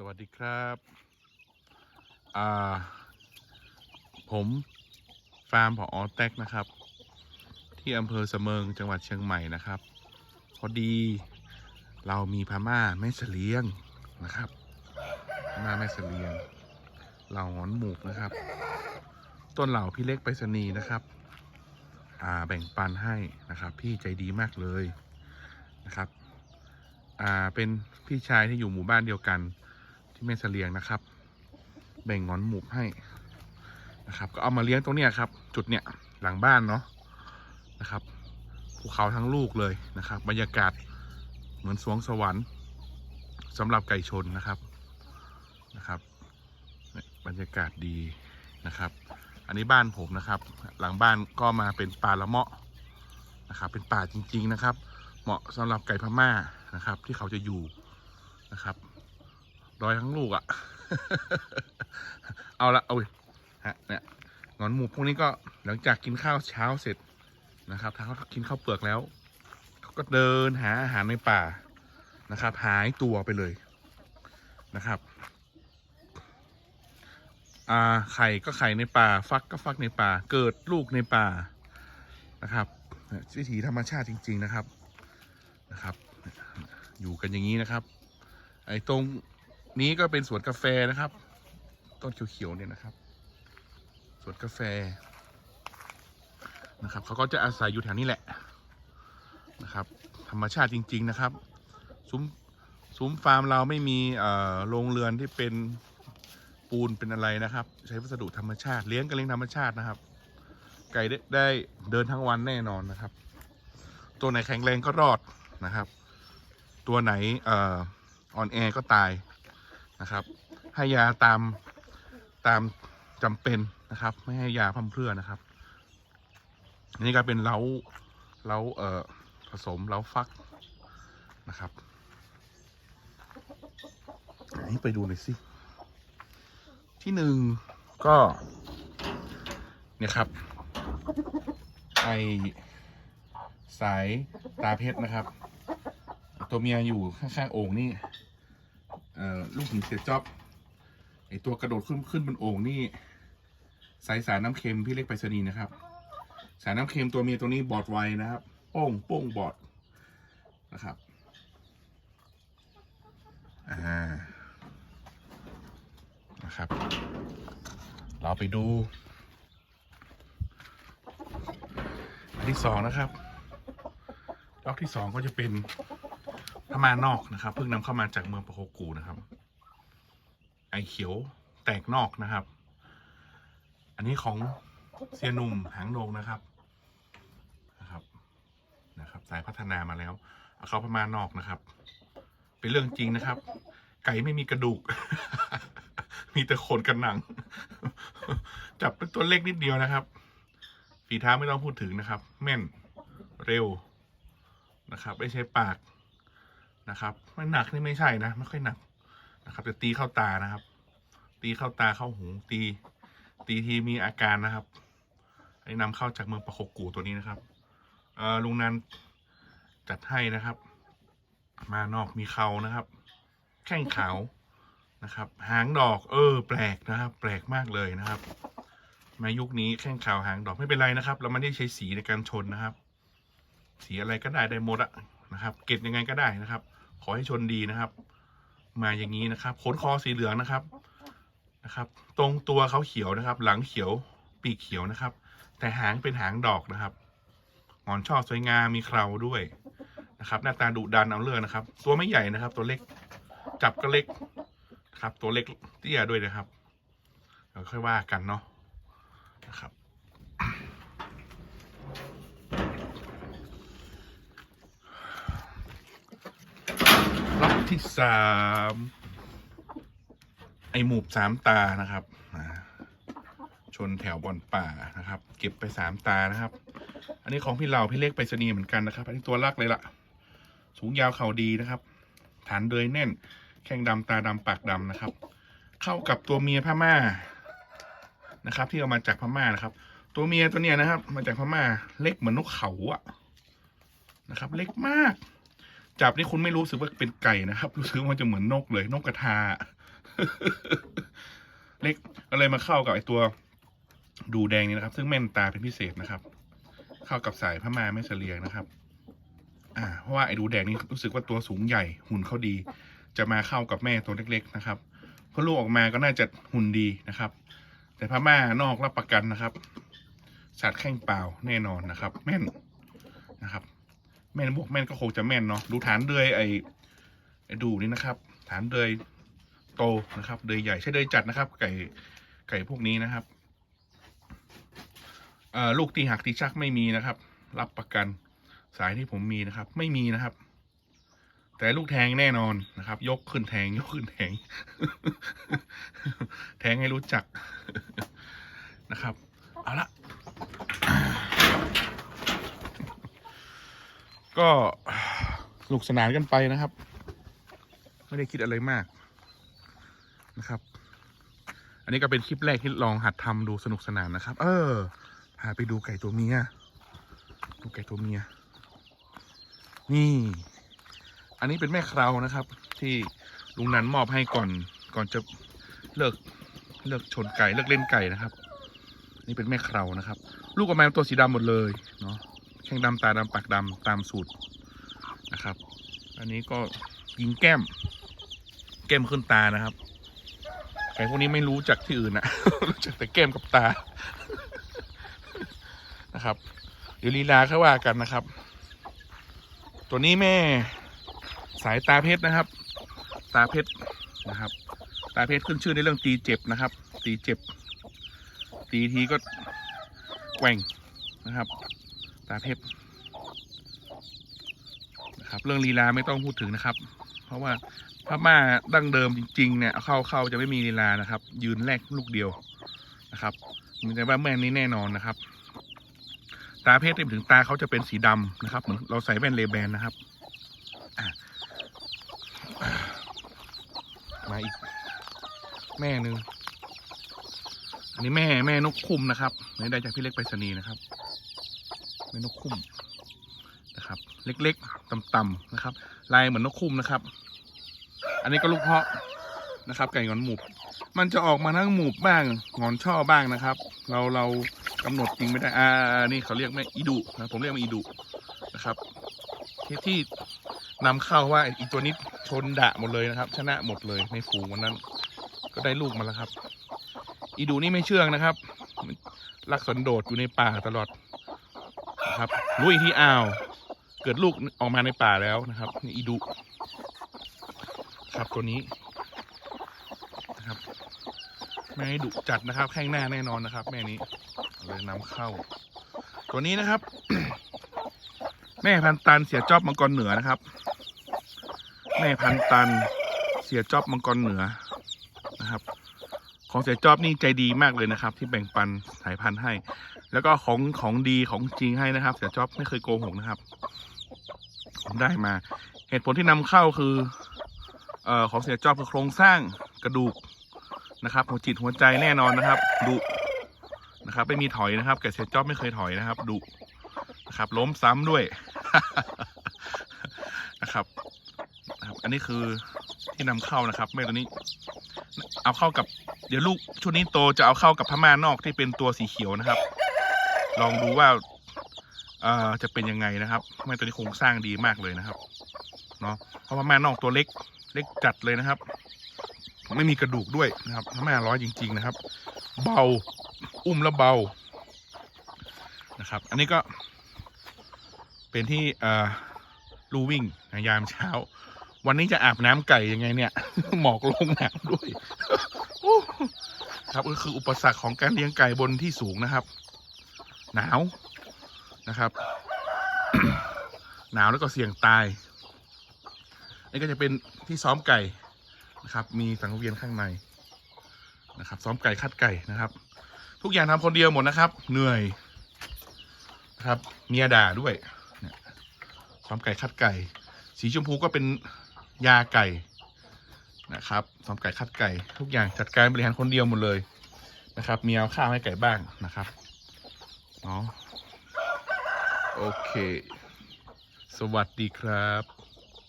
สวัสดีครับอ่าผมฟาร์มผออแตกนะครับ ที่อำเภอเสมิงจังหวัดเชียงใหม่นะครับ พอดีเรามีพม่าแม่เสลียงนะครับพม่าแม่เสลียงเหล่าหงอนหมูกนะครับ ต้นเหล่าพี่เล็กไปรษณีย์นะครับอ่าแบ่งปันให้นะครับ พี่ใจดีมากเลยนะครับอ่าเป็นพี่ชายที่อยู่หมู่บ้านเดียวกัน ที่แม่เสลียงนะครับ แบ่งงอนหมูให้นะครับ ก็เอามาเลี้ยงตรงเนี้ยครับ จุดเนี้ยหลังบ้านเนาะนะครับภูเขาทั้งลูกเลยนะครับ บรรยากาศเหมือนสวงสวรรค์สำหรับไก่ชนนะครับนะครับบรรยากาศดีนะครับ อันนี้บ้านผมนะครับ หลังบ้านก็มาเป็นป่าละเมาะนะครับ เป็นป่าจริง ๆนะครับ เหมาะสำหรับไก่พม่านะครับ ที่เขาจะอยู่นะครับ รอยทั้งลูกอะ่ะ เอาละเอาเว้ยฮะเนี่ยงอนหมูพวกนี้ก็หลังจากกินข้าวเช้าเสร็จนะครับถ้าเขากินข้าวเปลือกแล้วเขาก็เดินหาอาหารในป่านะครับ หายตัวไปเลยนะครับอ่าไข่ก็ไข่ในป่า ฟักก็ฟักในป่า เกิดลูกในป่านะครับวิถีธรรมชาติจริง ๆนะครับนะครับ อยู่กันอย่างนี้นะครับ ไอ้ตรง นี้ก็เป็นสวนกาแฟนะครับ ต้นเขียวๆเนี่ยนะครับ สวนกาแฟนะครับเขาก็จะอาศัยอยู่แถวนี้แหละนะครับ ธรรมชาติจริง ๆนะครับ ซุ้มซุ้มฟาร์มเราไม่มีโรงเรือนที่เป็นปูนเป็นอะไรนะครับ ใช้วัสดุธรรมชาติเลี้ยงกันเลี้ยงธรรมชาตินะครับ ไก่ได้ได้เดินทั้งวันแน่นอนนะครับ ตัวไหนแข็งแรงก็รอดนะครับ ตัวไหนอ่อนแอก็ตาย นะครับ ให้ยาตามตามจำเป็นนะครับ ไม่ให้ยาพั่มเพรื่อนะครับ นี่ก็เป็นเล้าเล้าเอ่อผสมเล้าฟักนะครับอันนี้ไปดูหน่อยสิ ที่หนึ่งก็ เนี่ยครับไอสายตาเพชรนะครับ ตัวเมียอยู่ข้างๆโอ่งนี่ ลูกหินเสียจ๊อบไอตัวกระโดดขึ้นขึ้นบนโอ่งนี่สายสารน้ำเค็มพี่เล็กไปรษณีย์นะครับ สารน้ำเค็มตัวเมียตัวนี้บอดไวนะครับ โป้งโป้งบอดนะครับอ่านะครับ เราไปดูอันที่สองนะครับล็อกที่สองก็จะเป็น พม่านอกนะครับ เพิ่งนำเข้ามาจากเมืองปะโคกูนะครับ ไอเขียวแตกนอกนะครับ อันนี้ของเซียหนุ่มหางโหนงนะครับนะครับนะครับ สายพัฒนามาแล้วเอาเข้าพม่านอกนะครับ เป็นเรื่องจริงนะครับ ไก่ไม่มีกระดูก มีแต่ขนกันหนัง จับเป็นตัวเล็กนิดเดียวนะครับ ฝีเท้าไม่ต้องพูดถึงนะครับ แม่นเร็วนะครับ ไม่ใช่ปาก นะครับไม่หนักนี่ไม่ใช่นะไม่ค่อยหนักนะครับแต่ตีเข้าตานะครับ ตีเข้าตาเข้าหูตี ตีทีมีอาการนะครับอันนี้นำเข้าจากเมืองปะโคกูตัวนี้นะครับเออลุงนันจัดให้นะครับ มานอกมีเขานะครับ แข้งขาวนะครับ หางดอก เออ แปลกนะครับ แปลกมากเลยนะครับ มายุคนี้แข้งขาวหางดอกไม่เป็นไรนะครับ เราไม่ได้ใช้สีในการชนนะครับ สีอะไรก็ได้ได้หมดอะนะครับ เก็บยังไงก็ได้นะครับ ขอให้ชนดีนะครับ มาอย่างนี้นะครับขนคอสีเหลืองนะครับนะครับ ตรงตัวเขาเขียวนะครับ หลังเขียวปีกเขียวนะครับ แต่หางเป็นหางดอกนะครับงอนช่อสวยงามมีเคราด้วยนะครับ หน้าตาดุดันเอาเรื่องนะครับ ตัวไม่ใหญ่นะครับ ตัวเล็กจับก็เล็กนะครับ ตัวเล็กเตี้ยด้วยนะครับเดี๋ยวค่อยว่ากันเนาะนะครับ ล็อก ที่สามไอหมูบสามตานะครับชนแถวบอลป่านะครับ เก็บไปสามตานะครับ อันนี้ของพี่เหล่าพี่เล็กไปรษณีเหมือนกันนะครับ อันนี้ตัวลักเลยล่ะ สูงยาวเข่าดีนะครับ ฐานเดยแน่น แข้งดำตาดำปากดำนะครับ เข้ากับตัวเมียพม่านะครับ ที่เอามาจากพม่านะครับ ตัวเมียตัวเนี้ยนะครับ มาจากพม่าเล็กเหมือนนกเขาอะนะครับ เล็กมาก จับนี่คุณไม่รู้สึกว่าเป็นไก่นะครับ รู้สึกว่าจะเหมือนนกเลย นกกระทา เล็กก็เลยมาเข้ากับไอตัวดูแดงนี่นะครับ ซึ่งแม่นตาเป็นพิเศษนะครับ เข้ากับสายพม่าไม่เสลียงนะครับ อ่า เพราะว่าไอ้ดูแดงนี่รู้สึกว่าตัวสูงใหญ่หุ่นเขาดี จะมาเข้ากับแม่ตัวเล็ก ๆ นะครับเพราะลูกออกมาก็น่าจะหุ่นดีนะครับ แต่พม่านอกรับประกันนะครับสัตว์แข้งเปล่าแน่นอนนะครับ แม่นนะครับ แม่นบวกแม่นก็คงจะแม่นเนาะดูฐานเดือยไอ้ไอ้ดูนี่นะครับ ฐานเดือยโตนะครับเดือยใหญ่ใช่เดือยจัดนะครับ ไก่ไก่พวกนี้นะครับเอ่อลูกตีหักตีชักไม่มีนะครับ รับประกันสายที่ผมมีนะครับ ไม่มีนะครับ แต่ลูกแทงแน่นอนนะครับ ยกขึ้นแทงยกขึ้นแทง แทงให้รู้จักนะครับ เอาละ ก็สนุกสนานกันไปนะครับ ไม่ได้คิดอะไรมากนะครับ อันนี้ก็เป็นคลิปแรกที่ลองหัดทำดูสนุกสนานนะครับ เออพาไปดูไก่ตัวเมียดูไก่ตัวเมีย นี่ อันนี้เป็นแม่คราวนะครับ ที่ลุงนันมอบให้ก่อนก่อนจะเลิกเลิกชนไก่เลิกเล่นไก่นะครับ นี่เป็นแม่คราวนะครับ ลูกออกมาเป็นตัวสีดำหมดเลยเนาะ แข้งดำตาดำปากดำตามสูตรนะครับ อันนี้ก็ยิงแก้ม แก้มขึ้นตานะครับไก่พวกนี้ไม่รู้จักที่อื่นนะรู้จักแต่แก้มกับตานะครับเดี๋ยวลีลาเขาว่ากันนะครับ ตัวนี้แม่สายตาเพชรนะครับ ตาเพชรนะครับ ตาเพชรขึ้นชื่อในเรื่องตีเจ็บนะครับ ตีเจ็บ ตีทีก็แกว่งนะครับ ตาเพชรนะครับ เรื่องลีลาไม่ต้องพูดถึงนะครับ เพราะว่าพม่าดั้งเดิมจริงๆเนี่ยเข้าเข้าจะไม่มีลีลานะครับ ยืนแรกลูกเดียวนะครับมีแต่ว่าแม่นี้แน่นอนนะครับ ตาเพชรถึงตาเขาจะเป็นสีดำนะครับเหมือนเราใส่แว่นเลแบนนะครับมาอีก แม่หนึ่งอันนี้แม่แม่นกคุมนะครับอันนี้ได้จากพี่เล็กไปรษณีย์นะครับ แม่นกคุ้มนะครับ เล็กๆต่ำๆนะครับ ลายเหมือนนกคุ้มนะครับ อันนี้ก็ลูกเพาะนะครับ ไก่งอนหมูบมันจะออกมาทั้งหมูบบ้างงอนช่อบ้างนะครับ เราเรากำหนดจริงไม่ได้อ่านี่เขาเรียกแม่อีดุนะผมเรียกมันอีดุนะครับที่ที่นำเข้าว่าอีตัวนี้ชนดะหมดเลยนะครับ ชนะหมดเลยในฝูงวันนั้น ก็ได้ลูกมาแล้วครับ อีดูนี่ไม่เชื่องนะครับลักสันโดษอยู่ในป่าตลอด นะครับรู้อีกที่อ้าว เกิดลูกออกมาในป่าแล้วนะครับนี่อีดูครับตัวนี้นะครับแม่อีดุจัดนะครับแข้งหน้าแน่นอนนะครับ แม่นี้เลยนำเข้า ตัวนี้นะครับ แม่พันตันเสียจอบมังกรเหนือนะครับ แม่พันตันเสียจอบมังกรเหนือนะครับ ของเสียจอบนี่ใจดีมากเลยนะครับ ที่แบ่งปันสายพันธุ์ให้ แล้วก็ของของดีของจริงให้นะครับเสียจอบไม่เคยโกหกนะครับ ผมได้มา เหตุผลที่นำเข้าคือเอ่อของเสียจอบคือโครงสร้างกระดูกนะครับ หัวจิตหัวใจแน่นอนนะครับดุนะครับ ไม่มีถอยนะครับแกเสียจอบไม่เคยถอยนะครับดุนะครับ ล้มซ้ำด้วยนะครับนะครับ อันนี้คือที่นำเข้านะครับ แม่ตัวนี้ เอาเข้ากับ เดี๋ยวลูกชุดนี้โตจะเอาเข้ากับพม่านอกที่เป็นตัวสีเขียวนะครับ ลองดูว่าเอ่อจะเป็นยังไงนะครับแม่ตัวนี้โครงสร้างดีมากเลยนะครับเนาะเพราะพม่นอกตัวเล็กเล็กจัดเลยนะครับ ไม่มีกระดูกด้วยนะครับพม่ร้อยจริง ๆนะครับ เบาอุ้มแล้วเบานะครับ อันนี้ก็เป็นที่เอ่อลูวิ่งยามเช้า วันนี้จะอาบน้ำไก่ยังไงเนี่ย หมอกลงหน้ำด้วย ครับก็คืออุปสรรคของการเลี้ยงไก่บนที่สูงนะครับ หนาวนะครับ หนาวแล้วก็เสี่ยงตาย นี่ก็จะเป็นที่ซ้อมไก่นะครับ มีสังเวียนข้างในนะครับ ซ้อมไก่คัดไก่นะครับ ทุกอย่างทำคนเดียวหมดนะครับ เหนื่อยนะครับเมียด่าด้วยเนี่ยซ้อมไก่คัดไก่ สีชมพูก็เป็นยาไก่นะครับซ้อมไก่คัดไก่ ทุกอย่างจัดการบริหารคนเดียวหมดเลยนะครับ มีเอาข้าวให้ไก่บ้างนะครับ เนาะโอเค สวัสดีครับ